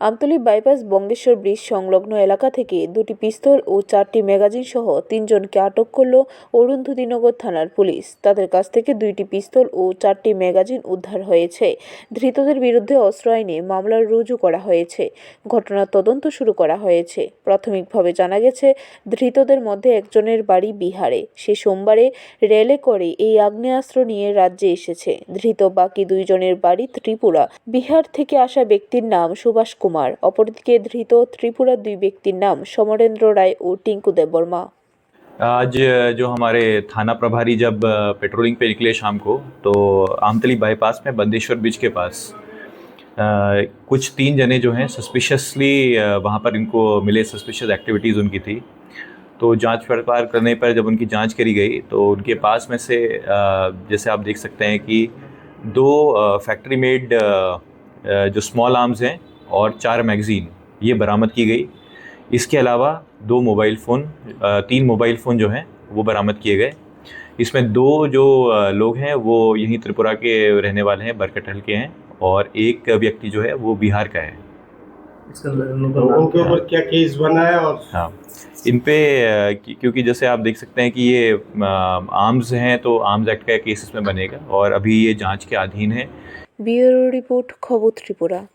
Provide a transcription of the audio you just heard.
Amtali bypass Bangeshwar bridge সংলগ্ন এলাকা থেকে দুটি পিস্তল ও চারটি ম্যাগাজিন সহ তিনজনকে আটক করল অরুন্ধতিনগর থানার পুলিশ। তাদের কাছ থেকে দুইটি পিস্তল ও চারটি ম্যাগাজিন উদ্ধার হয়েছে। ধৃতদের বিরুদ্ধে অস্ত্র আইনে মামলা রুজু করা হয়েছে। ঘটনার তদন্ত শুরু করা হয়েছে। প্রাথমিকভাবে জানা গেছে, ধৃতদের মধ্যে একজনের বাড়ি বিহারে। সে সোমবারে রেলে করে এই আগ্নেয়াস্ত্র নিয়ে রাজ্যে এসেছে। ধৃত বাকি দুইজনের বাড়ি ত্রিপুরা। বিহার থেকে আসা ব্যক্তির নাম সুভাষ কুমার অপরদিকে ধৃত ত্রিপুরার দুই ব্যক্তির নাম সমরেন্দ্র রায় ও টিঙ্কু দেববর্মা आज जो हमारे थाना प्रभारी जब पेट्रोलिंग पे निकले शाम को तो आमतली बाईपास में बंदेश्वर ब्रिज के पास अ, कुछ तीन जने जो हैं सस्पिशियसली वहाँ पर इनको मिले सस्पिशियस एक्टिविटीज़ उनकी थी तो जांच पड़ताल करने पर जब उनकी जांच करी गई तो उनके पास में से अ, जैसे आप देख सकते हैं कि दो फैक्ट्री मेड जो स्मॉल आर्म्स हैं और चार मैगज़ीन ये बरामद की गई। इसके अलावा दो मोबाइल फ़ोन तीन मोबाइल फ़ोन जो हैं वो बरामद किए गए। इसमें दो जो लोग हैं वो यहीं त्रिपुरा के रहने वाले हैं बरकटहल के हैं और एक व्यक्ति जो है वो बिहार का है। तो उनके ऊपर क्या केस बना है और हाँ। इन पे क्योंकि जैसे आप देख सकते हैं कि ये आर्म्स हैं तो आर्म्स एक्ट का केस इसमें बनेगा और अभी ये जाँच के अधीन है। ब्यूरो रिपोर्ट खबर त्रिपुरा।